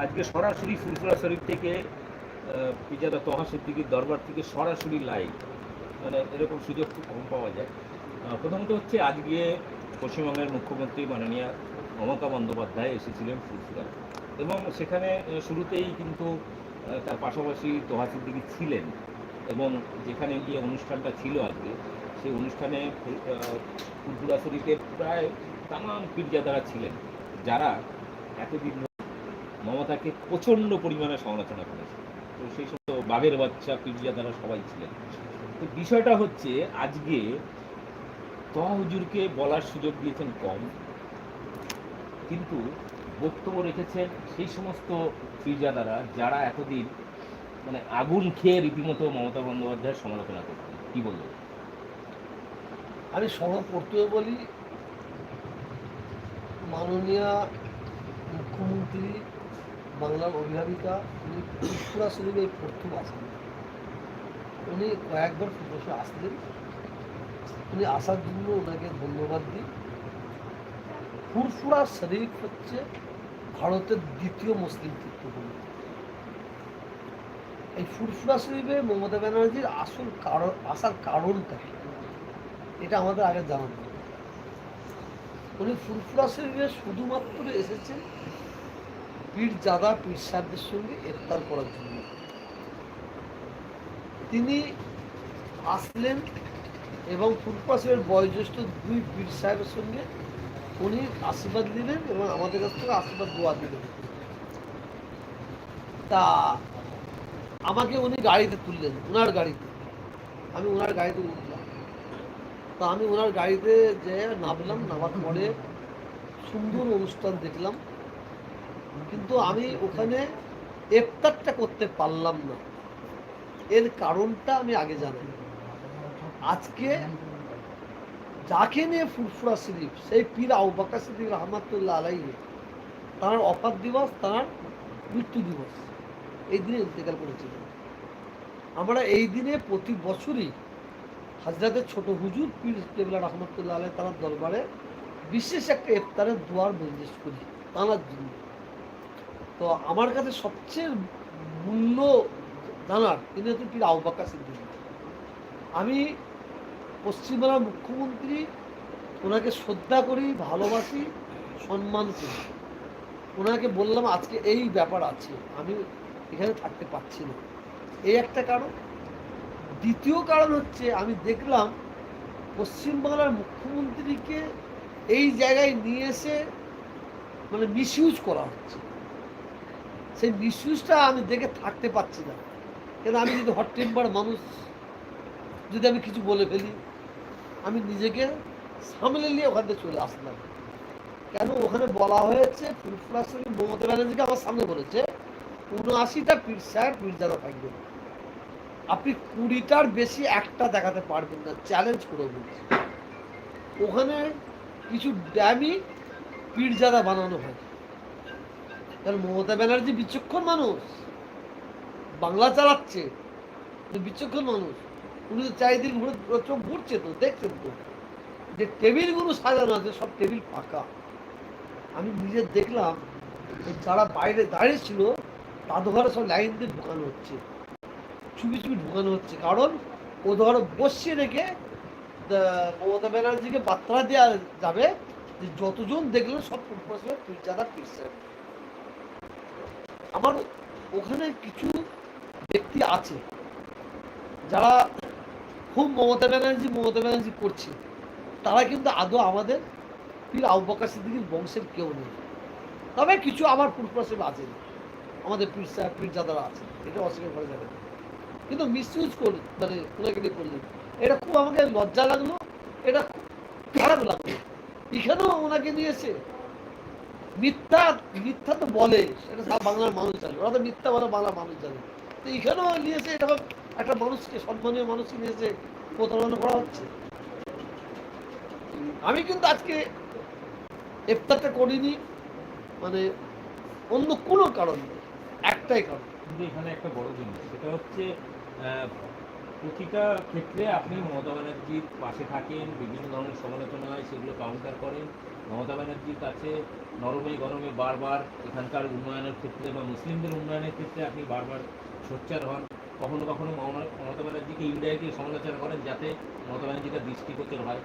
আজকে সরাসরি ফুলফুলা শরীফ থেকে পিজাদা তহা সিদ্দিকির দরবার থেকে সরাসরি লাইভ। মানে এরকম সুযোগ খুব কম পাওয়া যায়। প্রথমত হচ্ছে আজকে পশ্চিমবঙ্গের মুখ্যমন্ত্রী মাননীয়া মমতা বন্দ্যোপাধ্যায় এসেছিলেন ফুলফুলা এবং সেখানে শুরুতেই কিন্তু তার পাশাপাশি তোহা সিদ্দিকি ছিলেন। এবং যেখানে গিয়ে অনুষ্ঠানটা ছিল আজকে সেই অনুষ্ঠানে ফুল- আহ, ফুলফুলা শরীফের প্রায় তামাম পীরজাদারা ছিলেন যারা এতদিন মমতাকে প্রচণ্ড পরিমাণে সমালোচনা করেছে। তো সেই সমস্ত বাঘের বাচ্চা পীরজাদারা সবাই ছিলেন। তো বিষয়টা হচ্ছে, আজকে তহা হুজুরকে বলার সুযোগ দিয়েছেন কম, কিন্তু বক্তব্য রেখেছেন সেই সমস্ত পীরজাদারা যারা এতদিন মানে আগুন খেয়ে রীতিমতো মমতা বন্দ্যোপাধ্যায়ের সমালোচনা করতেন। কি বলব আমি সর্বপ্রথমে বলি, মাননীয় মুখ্যমন্ত্রী বাংলার অভিভাবিকা উনি ফুরফুরা শরীফে প্রথম আসেন। উনি কয়েকবার ফুরফুরা আসলেন। উনি আসার জন্য ওনাকে ধন্যবাদ দিই। ফুরফুরা শরীফ হচ্ছে ভারতের দ্বিতীয় মুসলিম তীর্থভূমি এই ফুরফুরা শরীফে মমতা ব্যানার্জির আসল কারণ আসার কারণটা এটা আমাদের আগে জানানো উনি ফুরফুরা শরীফে শুধুমাত্র এসেছেন পীর জাদা পীর সাহেবদের সঙ্গে ইফতার করার জন্য। তিনি আসলেন এবং শরীফের বয়োজ্যেষ্ঠ দুই পীর সাহেবের সঙ্গে উনি আশীর্বাদ দিলেন এবং আমাদের কাছ থেকে আশীর্বাদ, দোয়া দিলেন। তা আমাকে উনি গাড়িতে তুললেন ওনার গাড়িতে। আমি ওনার গাড়িতে উঠলাম। তা আমি ওনার গাড়িতে যে নামলাম, নামার পরে সুন্দর অনুষ্ঠান দেখলাম। কিন্তু আমি ওখানে ইফতারটা করতে পারলাম না। এর কারণটা আমি আগে জানি। আজকে যাকে নিয়ে ফুরফুরা শরীফ, সেই পীর আউবাকা সিদ্দিক রহমাতুল্লাহ আলাইহি, তার অফার দিবস, তার মৃত্যু দিবস। এই দিনে ইন্তেকাল করেছিলেন আমরা এই দিনে প্রতি বছরই হাজরাতের ছোট হুজুর পীর কেবলা রহমতুল্লাহ আলাই তার দরবারে বিশেষ একটা ইফতারের দোয়ার নির্দেশ করি তাঁর জন্য। তো আমার কাছে সবচেয়ে মূল্য জানার তিনি হচ্ছেন পীর আউবাকা সিদ্দিক। আমি পশ্চিমবাংলার মুখ্যমন্ত্রী, ওনাকে শ্রদ্ধা করি, ভালোবাসি, সম্মান করি। ওনাকে বললাম, আজকে এই ব্যাপার আছে, আমি এখানে থাকতে পারছি না। এই একটা কারণ। দ্বিতীয় কারণ হচ্ছে, আমি দেখলাম পশ্চিমবাংলার মুখ্যমন্ত্রীকে এই জায়গায় নিয়ে এসে মানে মিসইউজ করা হচ্ছে। সেই মিসইউজটা আমি দেখে থাকতে পারছি না। কেন আমি যদি হট টেম্পার মানুষ, যদি আমি কিছু বলে ফেলি, আমি নিজেকে সামলে নিয়ে ওখান চলে আসলাম। কেন ওখানে বলা হয়েছে ফুলফুলা শরীফ মমতা ব্যানার্জিকে আমার সামনে বলেছে, উনআশিটা পীর সাহেব পীরজাদা থাকবে। আপনি কুড়িটার বেশি একটা দেখাতে পারবেন না চ্যালেঞ্জ করে বলছি। ওখানে কিছু ড্যামি পীরজাদা বানানো হয়। কারণ মমতা ব্যানার্জি বিচক্ষণ মানুষ। বাংলা চালাচ্ছে। বিচক্ষণ মানুষ। উনি তো চারিদিন ঘুরে চোখ ঘুরছে তো, দেখছেন তো। যে টেবিলগুলো সাজানো আছে, সব টেবিল ফাঁকা। আমি নিজে দেখলাম যারা বাইরে দাঁড়িয়ে ছিল ঘরে সব লাইন দিয়ে ঢুকানো হচ্ছে। চুপি চুপি ঢুকানো হচ্ছে। কারণ ও ধরো বসিয়ে রেখে মমতা ব্যানার্জিকে বার্তা দেওয়া যাবে যে যতজন দেখল সব ফুটপাসে পীরজাদা পীরছে আমার ওখানে কিছু ব্যক্তি আছে যারা খুব মমতা ব্যানার্জি মমতা ব্যানার্জি করছে। তারা কিন্তু আদৌ আমাদের পীর আউবাকা সিদ্দিকির বংশের কেউ নেই। তবে কিছু আমার পূর্বপাশে আছে, আমাদের পীর সাহেব পীর জাদারা আছে, এটা অস্বীকার করা যাবে। কিন্তু মিসইউজ কর মানে নিয়ে করলেন এটা খুব আমাকে লজ্জা লাগল, এটা খারাপ লাগল। এখানেও ওনাকে নিয়েছে মিথ্যা মিথ্যা তো বলে সব বাংলার মানুষ জানে। ওরা তো মিথ্যা বলে বাংলার মানুষ জানে। তো এখানেও নিয়েছে একটা মানুষকে, সম্মানীয় মানুষকে নিয়েছে প্রতারণা করা হচ্ছে। আমি কিন্তু আজকে ইফতারটা করিনি মানে অন্য কোনো কারণ নেই, একটাই কারণ। কিন্তু এখানে একটা বড় জিনিস, সেটা হচ্ছে প্রতিটা ক্ষেত্রে আপনি মমতা ব্যানার্জির পাশে থাকেন, বিভিন্ন ধরনের সমালোচনা হয়, সেগুলো কাউন্টার করেন। মমতা ব্যানার্জির কাছে নরমে গরমে বারবার এখানকার উন্নয়নের ক্ষেত্রে বা মুসলিমদের উন্নয়নের ক্ষেত্রে আপনি বারবার সোচ্চার হন। কখনো কখনো মমতা- ব্যানার্জিকে ইন্ডিয়াকে সমালোচনা করেন যাতে মমতা ব্যানার্জিটা দৃষ্টিগোচর হয়।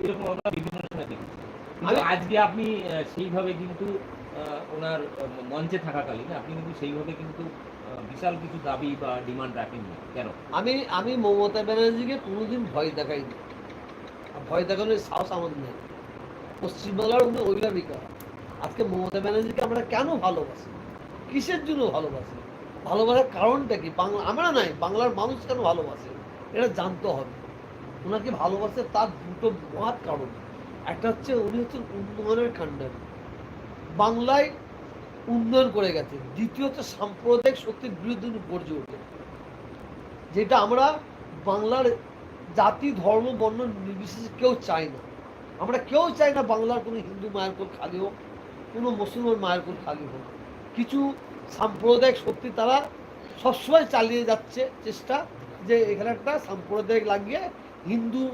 এরকম আমরা বিভিন্ন সময় দেখি। আজকে আপনি সেইভাবে কিন্তু ওনার মঞ্চে থাকাকালীন আপনি কিন্তু সেইভাবে কিন্তু বিশাল কিছু দাবি বা ডিমান্ড রাখেননি। কেন? আমি আমি মমতা ব্যানার্জিকে কোনোদিন ভয় দেখাইনি। আর ভয় দেখানোর সাহস আমার নেই। পশ্চিমবাংলার উনি অভিভাবিকা আজকে মমতা ব্যানার্জিকে আমরা কেন ভালোবাসি? কিসের জন্য ভালোবাসি? ভালোবাসার কারণটা কি? বাংলা আমরা নাই, বাংলার মানুষ কেন ভালোবাসে? এটা জানতে হবে। ওনাকে ভালোবাসে তার দুটো মহাত কারণ। একটা হচ্ছে উনি হচ্ছেন উন্নয়নের কাণ্ডারি বাংলায় উন্নয়ন করে গেছে দ্বিতীয় হচ্ছে সাম্প্রদায়িক শক্তির বিরুদ্ধে উনি গর্জে ওঠে যেটা আমরা বাংলার জাতি, ধর্ম, বর্ণ নির্বিশেষে কেউ চাই না। আমরা কেউ চাই না বাংলার কোনো হিন্দু মায়ের কোল খালি হোক, কোনো মুসলমান মায়ের কোল খালি হোক। কিছু সাম্প্রদায়িক শক্তি তারা সবসময় চালিয়ে যাচ্ছে চেষ্টা যে এখানে একটা সাম্প্রদায়িক লাগিয়ে হিন্দু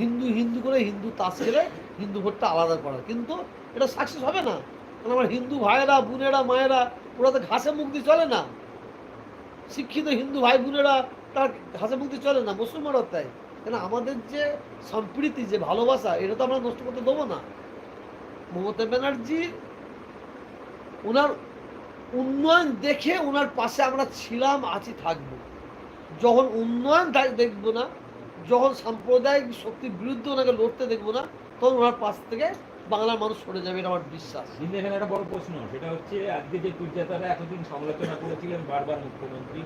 হিন্দু হিন্দু করে হিন্দু তাস খেলে হিন্দু ভোটটা আলাদা করা। কিন্তু এটা সাকসেস হবে না। কারণ আমার হিন্দু ভাইয়েরা, বোনেরা, মায়েরা, ওরা তো ঘাসে দিয়ে চলে না। শিক্ষিত হিন্দু ভাই বোনেরা, তার ঘাসে দিয়ে চলে না। মুসলমানরা তাই। কেন আমাদের যে সম্প্রীতি, যে ভালোবাসা, এটা তো আমরা নষ্ট করতে দেবো না। মমতা ব্যানার্জি ওনার উন্নয়ন দেখে ওনার পাশে আমরা ছিলাম, আছি, থাকব। যখন উন্নয়ন দেখব না, যখন সাম্প্রদায়িক শক্তির বিরুদ্ধে ওনাকে লড়তে দেখব না, তখন ওনার পাশ থেকে বাংলার মানুষ সরে যাবে, এটা আমার বিশ্বাস। কিন্তু এখানে একটা বড় প্রশ্ন, সেটা হচ্ছে আজকে যে টুইটাররা এতদিন সমালোচনা করেছিলেন বারবার মুখ্যমন্ত্রী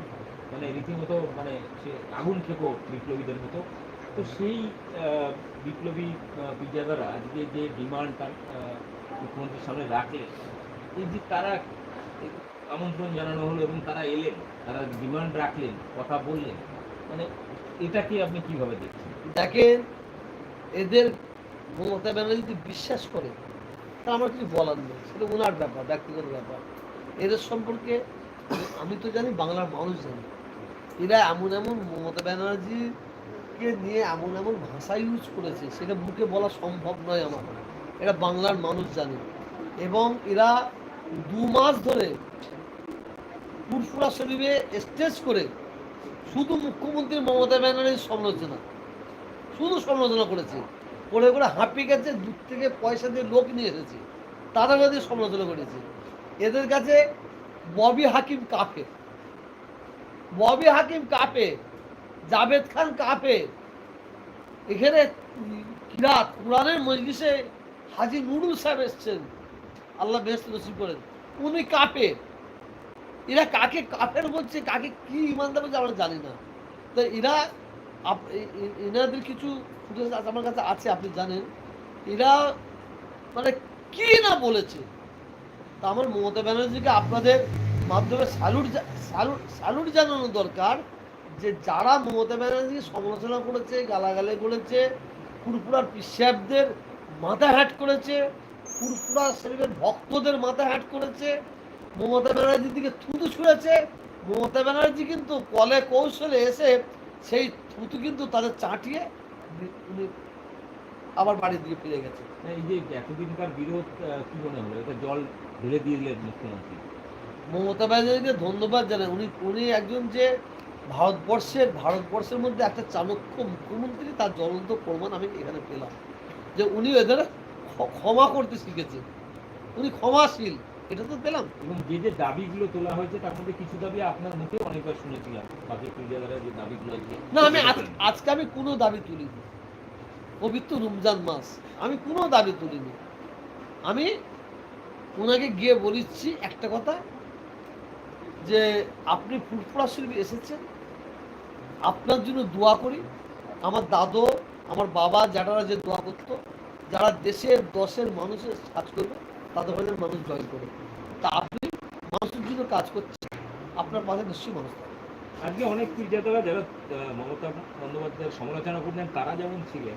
মানে রীতিমতো মানে আগুন খেকো বিপ্লবীদের মতো তো সেই বিপ্লবী পিজাদারা আজকে যে ডিমান্ড তার মুখ্যমন্ত্রীর সামনে রাখলেন, এই যে তারা আমন্ত্রণ জানানো হলো এবং তারা এলেন, তারা ডিমান্ড রাখলেন, কথা বললেন মানে এটাকে আপনি কীভাবে দেখছেন? দেখেন, এদের মমতা ব্যানার্জি যদি বিশ্বাস করে, তা আমার কিছু বলার নেই, সেটা ওনার ব্যাপার, ব্যক্তিগত ব্যাপার। এদের সম্পর্কে আমি তো জানি, বাংলার মানুষ জানে। এরা এমন এমন মমতা ব্যানার্জিকে নিয়ে এমন এমন ভাষা ইউজ করেছে, সেটা মুখে বলা সম্ভব নয় আমার এটা বাংলার মানুষ জানে। এবং এরা দু মাস ধরে ফুরফুরা শরীরে স্টেজ করে শুধু মুখ্যমন্ত্রী মমতা ব্যানার্জির সমালোচনা, শুধু সমালোচনা করেছে। করে করে হাঁপিয়ে গেছে, দূর থেকে পয়সা দিয়ে লোক নিয়ে এসেছে। তারা দিয়ে সমালোচনা করেছে। এদের কাছে ববি হাকিম কাপে। ববি হাকিম কাপে। জাভেদ খান কাপে। এখানে কিরাত, কোরআনের মজলিসে হাজি নুরুল সাহেব এসছেন। আল্লাহ বেহস্ত নসিব করেন। উনি কাপে। এরা কাকে কাফের বলছে, কাকে কি ইমানদার বলছে আমরা জানি না। তো এরা এনাদের কিছু আমার কাছে আছে, আপনি জানেন। এরা মানে কি না বলেছে? তা আমার মমতা ব্যানার্জিকে আপনাদের মাধ্যমে স্যালুট স্যালুট স্যালুট জানানো দরকার। যে যারা মমতা ব্যানার্জিকে সমালোচনা করেছে গালাগালি করেছে ফুরফুরার পিসাবদের মাথা হ্যাট করেছে ফুরফুরা শরীফের ভক্তদের মাথা হ্যাট করেছে মমতা ব্যানার্জির দিকে থুতু ছুঁড়েছে মমতা ব্যানার্জি কিন্তু কলে কৌশলে এসে সেই থুতু কিন্তু তাদের চাটিয়ে উনি- আবার বাড়ির দিকে ফিরে গেছে। এই যে এতদিনকার বিরোধ কি মনে হলো? এটা জল ঢেলে দিয়ে দিলেন মুখ্যমন্ত্রী। মমতা ব্যানার্জিকে ধন্যবাদ জানাই। উনি উনি একজন যে ভারতবর্ষের ভারতবর্ষের মধ্যে একটা চাণক্য মুখ্যমন্ত্রী তার জ্বলন্ত প্রমাণ আমি এখানে পেলাম। যে উনি এদের ক্ষমা করতে শিখেছেন। উনি ক্ষমাশীল। এটা তো পেলাম। এবং যে যে দাবিগুলো তোলা হয়েছে তার মধ্যে কিছু দাবি আপনার মুখে অনেকবার শুনেছিলাম। বাকি ক্রিয়াদারা যে দাবিগুলো না আমি আজকে আমি কোনো দাবি তুলিনি। পবিত্র রমজান মাস। আমি কোনো দাবি তুলিনি। আমি ওনাকে গিয়ে বলিচ্ছি একটা কথা যে আপনি ফুরফুরা শিল্পী এসেছেন? আপনার জন্য দোয়া করি। আমার দাদু, আমার বাবা যারা যে দোয়া করতো, যারা দেশের দশের মানুষের কাজ করবে, তাদের ধরনের মানুষ জয় করবে তা আপনি মানুষের জন্য কাজ করছেন, আপনার পাশে নিশ্চয়ই মানুষ আজকে অনেক ক্রিয়াদারা যারা মমতা বন্দ্যোপাধ্যায়ের সমালোচনা করলেন, তারা যেমন ছিলেন,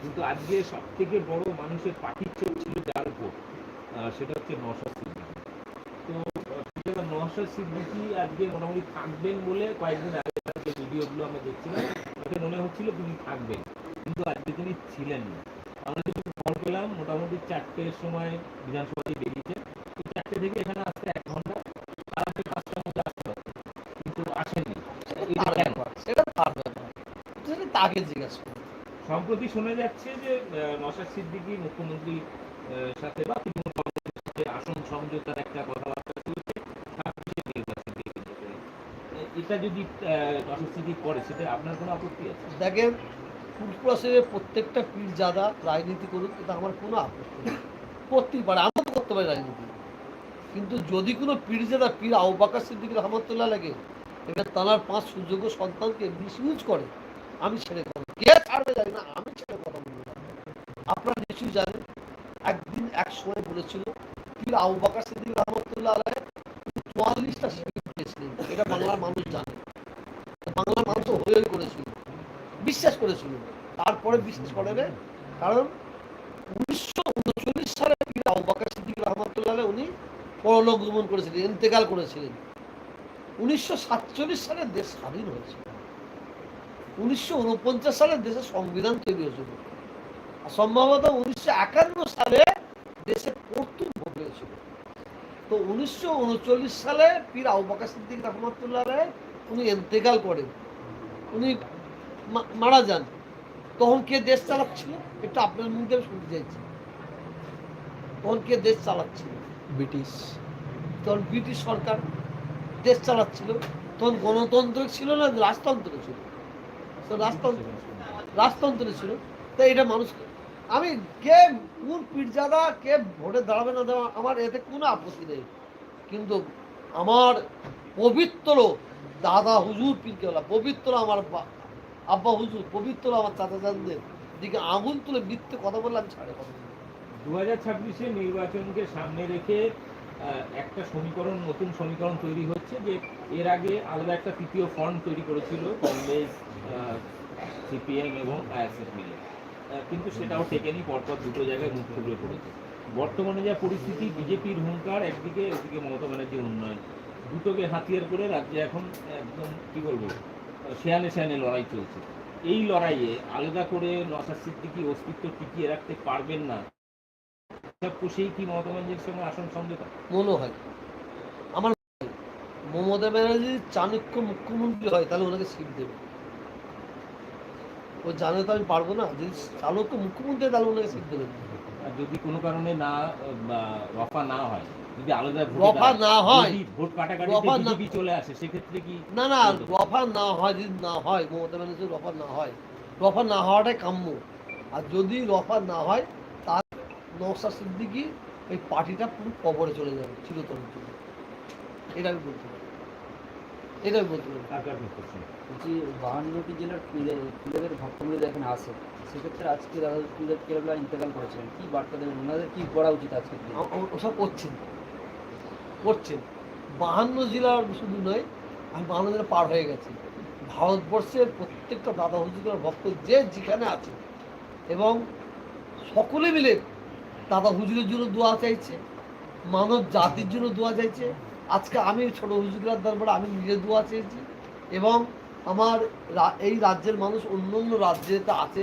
কিন্তু আজকে সব থেকে বড় মানুষের পাখির চোখ ছিল যার উপর সেটা হচ্ছে নশাদ সিদ্দিকি। তো নশাদ সিদ্দিকি আজকে মোটামুটি থাকবেন বলে কয়েকদিন আগে ভিডিওগুলো আমরা দেখছিলাম তাতে মনে হচ্ছিল তিনি থাকবেন। কিন্তু আজকে তিনি ছিলেন না। আমরা যদি খবর পেলাম মোটামুটি চারটের সময় বিধানসভাতে বেরিয়েছে। চারটে থেকে এখানে আসতে এক ঘণ্টা আপনি পাঁচটার মধ্যে আসতে পারতেন কিন্তু আসেননি সেটা তার ব্যাপার। সেটা তাকে জিজ্ঞেস করুন সম্প্রতি শোনা যাচ্ছে যে আহ, নওশাদ সিদ্দিকী মুখ্যমন্ত্রী সাথে বা তৃণমূল কংগ্রেসের আসন সমঝোতার একটা এটা যদি সিদ্দিক করে সেটা আপনার কোনো আপত্তি আছে? দেখেন প্রত্যেকটা পীরজাদা রাজনীতি করুক, এটা আমার কোনো আপত্তি করতেই পারে আমরা তো করতে পারি রাজনীতি। কিন্তু যদি কোনো পীরজাদা পীর আউবাকার সিদ্দিক রহমতুল্লাহ লাগে, এবার তার পাঁচ সুযোগ্য সন্তানকে মিসইউজ করে, আমি ছেড়ে কথা কে ছাড়বে জানি না, আমি ছেড়ে কথা বলব। আপনারা নিশ্চয়ই জানেন, একদিন এক সময় বলেছিল পীর আউবাকার সিদ্দিক রহমতুল্লাহ আলাই চুয়াল্লিশটা সিট পেয়েছিলেন এটা বাংলার মানুষ জানে। বাংলার মানুষ হয়ে করেছিল। বিশ্বাস করেছিল। তারপরে বিশ্বাস করে কারণ উনিশশো উনচল্লিশ সালে সিদ্দিক রহমতুল্লাহ উনি পরলোক করেছিলেন, ইন্তেকাল করেছিলেন। উনিশশো সাতচল্লিশ সালে দেশ স্বাধীন হয়েছিল। উনিশশো উনপঞ্চাশ সালে দেশের সংবিধান তৈরি হয়েছিল। সম্ভবত উনিশশো একান্ন সালে দেশে প্রথম ভোট হয়েছিল তো উনিশশো উনচল্লিশ সালে পীর আবু বকর সিদ্দিক রহমতুল্লাহ আলাইহ উনি ইন্তেকাল করেন। উনি মারা যান। তখন কে দেশ চালাচ্ছিল এটা আপনার মুখে আমি শুনতে চাইছি। তখন কে দেশ চালাচ্ছিল ব্রিটিশ। তখন ব্রিটিশ সরকার দেশ চালাচ্ছিল তখন গণতন্ত্র ছিল না রাজতন্ত্র ছিল। তো রাজতন্ত্র রাজতন্ত্র ছিল। তাই এটা মানুষ আমি কে কোন পীরজাদা, কে ভোটে দাঁড়াবে না দেওয়া, আমার এতে কোনো আপত্তি নেই। কিন্তু আমার পবিত্র দাদা হুজুর পীরকেওয়ালা, পবিত্র আমার আব্বা হুজুর, পবিত্র আমার চাচা চাঁদের দিকে আঙুল তুলে মিথ্যে কথা বললাম ছাড়ে কথা দু হাজার ছাব্বিশে নির্বাচনকে সামনে রেখে একটা সমীকরণ, নতুন সমীকরণ তৈরি হচ্ছে যে এর আগে আলাদা একটা তৃতীয় ফ্রন্ট তৈরি করেছিল কংগ্রেস সিপিএম এবং আইএসএফ মিলে। কিন্তু সেটাও টেকেনি, পরপর দুটো জায়গায় মুখ থুবড়ে পড়েছে। বর্তমানে যা পরিস্থিতি, বিজেপির হুঙ্কার, একদিকে ওদিকে মমতা ব্যানার্জির উন্নয়ন। দুটোকে হাতিয়ার করে রাজ্যে এখন একদম, কি বলব শেয়ানে শেয়ানে লড়াই চলছে। এই লড়াইয়ে আলাদা করে নসাদ সিদ্দিকি অস্তিত্ব টিকিয়ে রাখতে পারবেন না। পুষেই কি মমতা ব্যানার্জির সঙ্গে আসন সমঝোতা? মনে হয়। আমার মমতা ব্যানার্জি চাণক্য মুখ্যমন্ত্রী হয়, তাহলে ওনাকে সিট দেবে। ও জানে তো আমি পারব না। যদি চাণক্য মুখ্যমন্ত্রী হয়, তাহলে ওনাকে সিট দেবে। আর যদি কোনো কারণে না রফা না হয় যদি আলাদা রফা না হয় ভোট বিজেপি চলে আসে সেক্ষেত্রে কি না না রফা না হয় যদি না হয় মমতা ব্যানার্জি রফা না হয় রফা না হওয়াটাই কাম্য। আর যদি রফা না হয় তার সিদ্দিকি এই পার্টিটা পুরো কবরে চলে যাবে জন্য। এটা আমি বলতে পারি। এটা আমি বলতে? বলছি বাহান্নটি জেলার প্লেয়ারের ভক্তমূল্য এখানে আসে সেক্ষেত্রে আজকে দাদা প্লেয়ার কেরালা ইন্তেকাল করেছেন। কি বার্তা দেবেন? ওনাদের কি করা উচিত আজকে ওসব করছেন। করছেন। বাহান্ন জেলার শুধু নয় আমি বাহান্ন জেলা পার হয়ে গেছি। ভারতবর্ষের প্রত্যেকটা দাদা হুজুরের ভক্ত যে যেখানে আছে এবং সকলে মিলে দাদা হুজুরের জন্য দোয়া চাইছে মানব জাতির জন্য দোয়া চাইছে আজকে আমি ছোট হুজুরের দরবারে আমি নিজে দোয়া চেয়েছি এবং আমার এই রাজ্যের মানুষ অন্য অন্য রাজ্যেতে আছে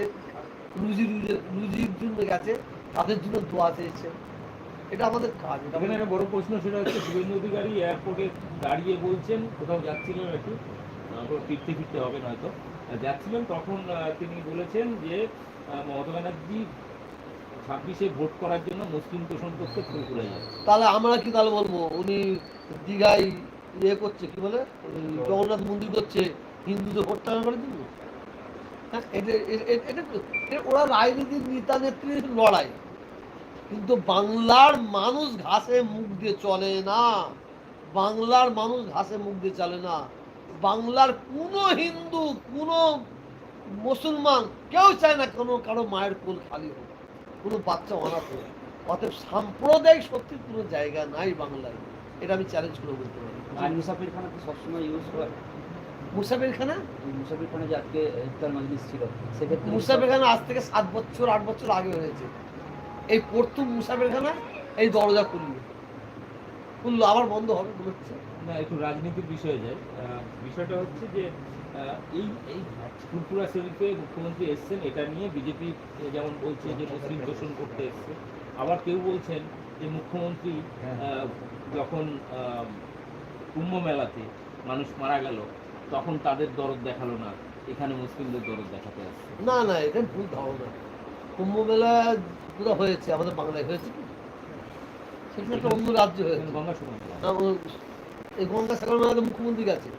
রুজি রুজি- রুজির জন্য গেছে তাদের জন্য দোয়া চেয়েছে। এটা আমাদের কাজ এখানে একটা বড় প্রশ্ন সেটা হচ্ছে শুভেন্দু অধিকারী এয়ারপোর্টে দাঁড়িয়ে বলছেন কোথাও যাচ্ছিলেন একটু? ফিরতে ফিরতে হবে নয়তো। যাচ্ছিলেন তখন তিনি বলেছেন যে মমতা ব্যানার্জি ছাব্বিশে ভোট করার জন্য মুসলিম তোষণ করতে ফুরফুরে যাচ্ছে তাহলে আমরা কি তাহলে বলব? উনি দীঘায় ইয়ে করছে, কি বলে? জগন্নাথ মন্দির করছে, হিন্দুদের টাকা করে দিব? হ্যাঁ ওরা রাজনীতির নেতা নেত্রীর লড়াই। কিন্তু বাংলার মানুষ ঘাসে মুখ দিয়ে চলে না। বাংলার মানুষ ঘাসে মুখ দিয়ে চলে না। বাংলার কোনো হিন্দু, কোনো মুসলমান কেউ চায় না কোনো কারও মায়ের কোল খালি হোক। কোনো বাচ্চা অনাথ হোক অতএব সাম্প্রদায়িক শক্তির কোনো জায়গা নাই বাংলায়। এটা আমি চ্যালেঞ্জ করে বলতে পারি। আর মুসাফির খানা তো সবসময় ইউজ হয়। মুসাফির খানা মুসাফির খানা যে আজকে ইফতার মজলিস ছিল সেক্ষেত্রে মুসাফির খানা আজ থেকে সাত বছর আট বছর আগে হয়েছে। এই প্রথম মুসাফির খানা এই দরজা খুলল। খুললো আবার বন্ধ হবে মনে হচ্ছে না একটু রাজনীতির বিষয়ে যায় আহ, বিষয়টা হচ্ছে যে এই এই ফুরফুরা শরীফে মুখ্যমন্ত্রী এসছেন এটা নিয়ে বিজেপি যেমন বলছে যে মুসলিম দোষণ করতে এসছে। আবার কেউ বলছেন যে মুখ্যমন্ত্রী যখন আহ, কুম্ভ মেলাতে মানুষ মারা গেল তখন তাদের দরদ দেখাল না এখানে মুসলিমদের দরদ দেখাতে আসছে। না না এটা ভুল ধারণা। কুম্ভ মেলা পুরো হয়েছে আমাদের বাংলায় হয়েছে সেটা একটা অন্য রাজ্য হয়েছে। গঙ্গা না, এই গঙ্গা সাগর মেলাতে মুখ্যমন্ত্রী গেছে।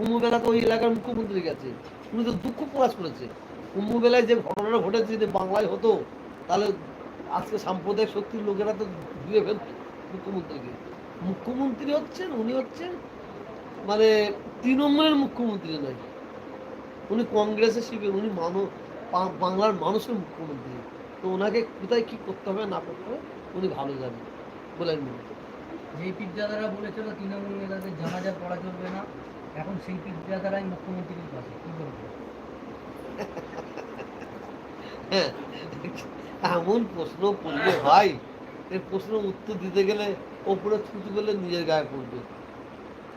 কুম্ভ মেলাতে ওই এলাকার মুখ্যমন্ত্রী গেছে। উনি তো দুঃখ প্রকাশ করেছে। কুম্ভ মেলায় যে ঘটনাটা ঘটেছে, যদি বাংলায় হতো, তাহলে আজকে সাম্প্রদায়িক শক্তির লোকেরা তো ধুয়ে ফেলত মুখ্যমন্ত্রীকে। মুখ্যমন্ত্রী হচ্ছেন, উনি হচ্ছেন মানে তৃণমূলের মুখ্যমন্ত্রী নয়। উনি কংগ্রেসের শিবির উনি মানব বাংলার মানুষের মুখ্যমন্ত্রী। তো ওনাকে কোথায় কি করতে হবে, না করতে হবে, উনি ভালো জানেন বলে আমি করি। যেই পীরজাদারা বলেছিল, তৃণমূল নেতাদের জানাজা পড়া চলবে না। এখন সেই পীরজাদারাই মুখ্যমন্ত্রীর পাশে কি বলব? হ্যাঁ এমন প্রশ্ন করলে ভাই এই প্রশ্ন উত্তর দিতে গেলে ওপরে ছুটি করলে নিজের গায়ে পড়বে।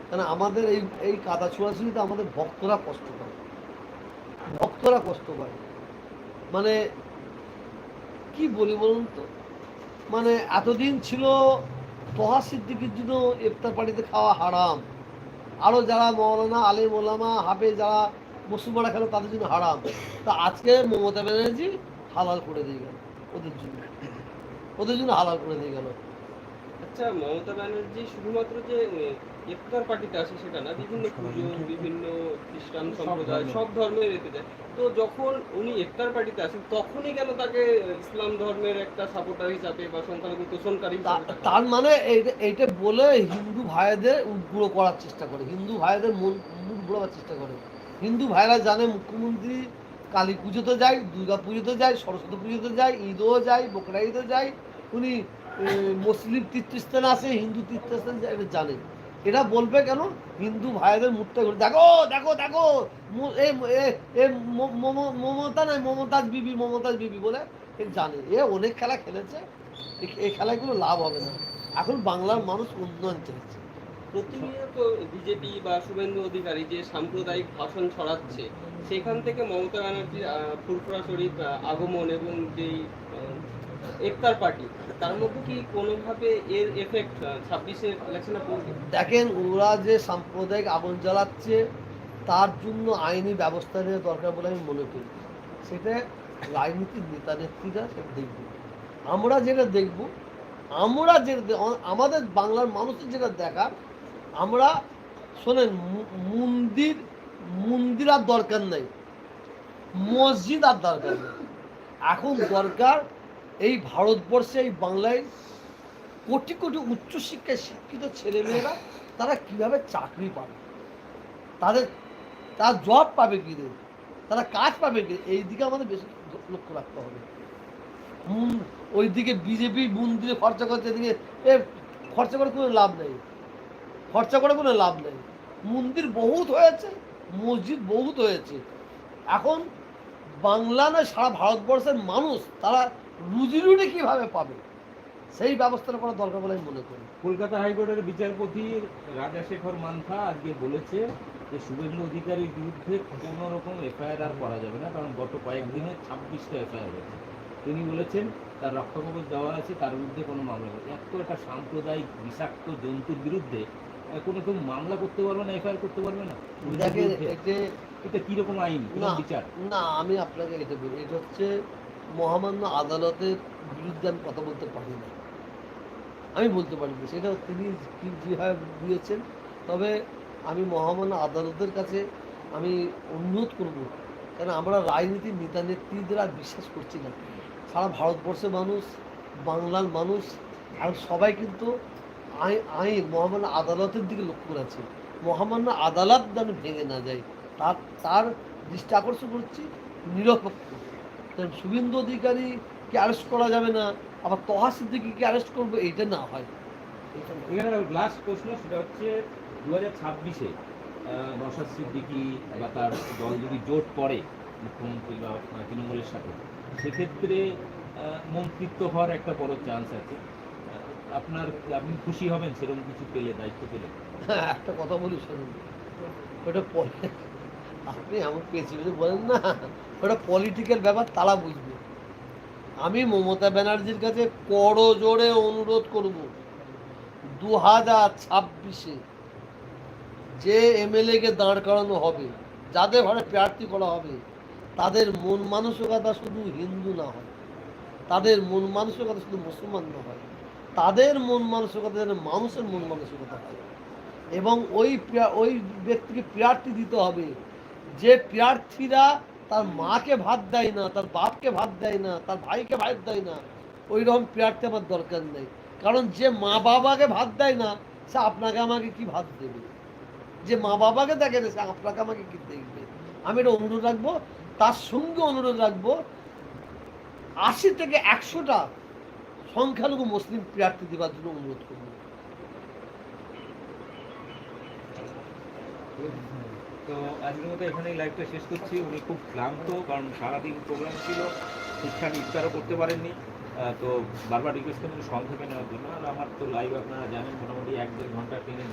কারণ আমাদের এই এই কাদা ছোড়াছুড়িতে আমাদের ভক্তরা কষ্ট পায়। ভক্তরা কষ্ট পায়। মানে কি বলি বলুন তো? মানে এতদিন ছিল তোহা সিদ্দিকির জন্য ইফতার পার্টিতে খাওয়া হারাম। আরও যারা মৌলানা, আলী মোলামা হাফে যারা মুসলমানরা খেলো তাদের জন্য হারাম। তা আজকে মমতা ব্যানার্জি হালাল করে দিয়ে গেল। ওদের জন্য। ওদের জন্য হালাল করে দিয়ে গেল। আচ্ছা মমতা ব্যানার্জি শুধুমাত্র যে ইফতার পার্টিতে আসে সেটা না বিভিন্ন পুজো বিভিন্ন খ্রিস্টান সম্প্রদায় সব ধর্মের এতে যায়। তো যখন উনি ইফতার পার্টিতে আসেন তখনই কেন তাকে ইসলাম ধর্মের একটা সাপোর্টার হিসাবে বা সংখ্যালঘু তোষণকারী তার মানে এইটা- এইটা বলে হিন্দু ভাইদের উগ্র করার চেষ্টা করে। হিন্দু ভাইদের মন মুখ ঘোরাবার চেষ্টা করে। হিন্দু ভাইরা জানে মুখ্যমন্ত্রী কালী পুজোতে যায় দুর্গা পুজোতে যায় সরস্বতী পুজোতে যায় ঈদও যায় বকরা ঈদও যায়। উনি মুসলিম তীর্থস্থানে আসে হিন্দু তীর্থস্থান যায় এটা জানে। এরা বলবে কেন? হিন্দু ভাইদের মুখটা ঘুরে দেখো দেখো দেখো! এ, এ- এ মম- মমতা নয়, মমতাজ বিবি মমতাজ বিবি বলে জানে। এ অনেক খেলা খেলেছে এই- এই খেলাগুলো লাভ হবে না। এখন বাংলার মানুষ উন্নয়ন চাইছে। প্রতিনিয়ত বিজেপি বা শুভেন্দু অধিকারী যে সাম্প্রদায়িক ভাষণ ছড়াচ্ছে, সেখান থেকে মমতা ব্যানার্জির ফুরফুরা শরীফ আগমন এবং যেই ইফতার পার্টি, তার মধ্যে কি কোনোভাবে এর এফেক্ট ইলেকশনে পড়বে? দেখেন, ওরা যে সাম্প্রদায়িক আগুন জ্বালাচ্ছে, তার জন্য আইনি ব্যবস্থা নেওয়া দরকার বলে আমি মনে করি। সেটা রাজনীতির নেতা, নেত্রীরা সেটা দেখব। আমরা যেটা দেখব, আমরা যেটা আমাদের বাংলার মানুষের যেটা দেখা আমরা, শোনেন মন্দির মন্দির আর দরকার নেই। মসজিদ আর দরকার নেই। এখন দরকার এই ভারতবর্ষে, এই বাংলায় কোটি কোটি উচ্চশিক্ষায় শিক্ষিত ছেলেমেয়েরা তারা কীভাবে চাকরি পাবে? তাদের, তার জব পাবে কি তারা কাজ পাবে কি এই দিকে আমাদের বেশি লক্ষ্য রাখতে হবে। ওইদিকে বিজেপি মন্দিরে খরচা করছে এদিকে, এ, খরচা করে কোনো লাভ নেই। খরচা করে কোনো লাভ নেই। মন্দির বহুত হয়েছে, মসজিদ বহুত হয়েছে। এখন বাংলা নয়, সারা ভারতবর্ষের মানুষ তারা রুজি রুটি কীভাবে পাবে? সেই ব্যবস্থাটা করা দরকার বলে আমি মনে করি কলকাতা হাইকোর্টের বিচারপতি রাজাশেখর মান্থা আজকে বলেছে যে শুভেন্দু অধিকারীর বিরুদ্ধে কোনো রকম এফআইআর আর করা যাবে না, কারণ গত কয়েকদিনে ছাব্বিশটা এফআইআর হয়েছে। তিনি বলেছেন তার রক্ষাকবচ দেওয়া আছে, তার বিরুদ্ধে কোনো মামলা এত একটা সাম্প্রদায়িক বিষাক্ত জন্তুর বিরুদ্ধে কোনো কেউ মামলা করতে পারবে না এফআইআর করতে পারবে না? এটা কীরকম আইন? বিচার? না আমি আপনাকে এটা বলি এটা হচ্ছে মহামান্য আদালতের বিরুদ্ধে আমি কথা বলতে পারি না। আমি বলতে পারি না সেটা তিনি কি যেভাবে বুঝেছেন তবে আমি মহামান্য আদালতের কাছে আমি অনুরোধ করব কেন আমরা রাজনীতির নেতা নেত্রীদের আর বিশ্বাস করছি না। সারা ভারতবর্ষের মানুষ বাংলার মানুষ আর সবাই কিন্তু আইন মহামান্য আদালতের দিকে লক্ষ্য করে আছে। মহামান্য আদালত যেন ভেঙে না যায়। তার তার দৃষ্টি আকর্ষণ করছি নিরপেক্ষ। শুভেন্দু অধিকারীকে অ্যারেস্ট করা যাবে না? আবার তহা সিদ্দিকিকে অ্যারেস্ট করব? এইটা না হয়। এখানে লাস্ট প্রশ্ন সেটা হচ্ছে দু হাজার ছাব্বিশে নসাদ সিদ্দিকি বা তার দল যদি জোট পড়ে, মুখ্যমন্ত্রী বা তৃণমূলের সাথে, সেক্ষেত্রে মন্ত্রিত্ব হওয়ার একটা বড় চান্স আছে। আপনার আপনি খুশি হবেন সেরকম কিছু পেলে দায়িত্ব পেলে। হ্যাঁ, একটা কথা বলি শুনুন। ওটা পলি- আপনি এমন পেয়েছি বলে বলেন না ওটা পলিটিক্যাল ব্যাপার তারা বুঝবে। আমি মমতা ব্যানার্জির কাছে করো জোরে অনুরোধ করব দু হাজার ছাব্বিশে যে এমএলএ কে দাঁড় করানো হবে যাদের ঘরে প্রার্থী করা হবে তাদের মন মানসিকতা শুধু হিন্দু না হয় তাদের মন মানসিকতা শুধু মুসলমান না হয়। তাদের মন মানসিকতা যেন মানুষের মন মানসিকতা হয়। এবং ওই ওই ব্যক্তিকে প্রার্থী দিতে হবে। যে প্রার্থীরা তার মাকে ভাত দেয় না, তার বাপকে ভাত দেয় না, তার ভাইকে ভাত দেয় না ওই রকম প্রার্থী আমার দরকার নেই। কারণ যে মা বাবাকে ভাত দেয় না, সে আপনাকে আমাকে কি ভাত দেবে? যে মা বাবাকে দেখে না, সে আপনাকে আমাকে কি দেখবে? আমি এটা অনুরোধ রাখব, তার সঙ্গে অনুরোধ রাখব, আশি থেকে একশোটা সংখ্যালঘু মুসলিম প্রার্থী দেওয়ার জন্য অনুরোধ করব। তো আজকের মতো এখানেই লাইভটা শেষ করছি। উনি খুব ক্লান্ত, কারণ সারাদিন প্রোগ্রাম ছিল, ঠিকঠাক ইফতারও করতে পারেননি। তো বারবার রিকোয়েস্ট করবেন সংক্ষেপে নেওয়ার জন্য। আর আমার তো লাইভ আপনারা জানেন, মোটামুটি এক দেড় ঘণ্টা টেনে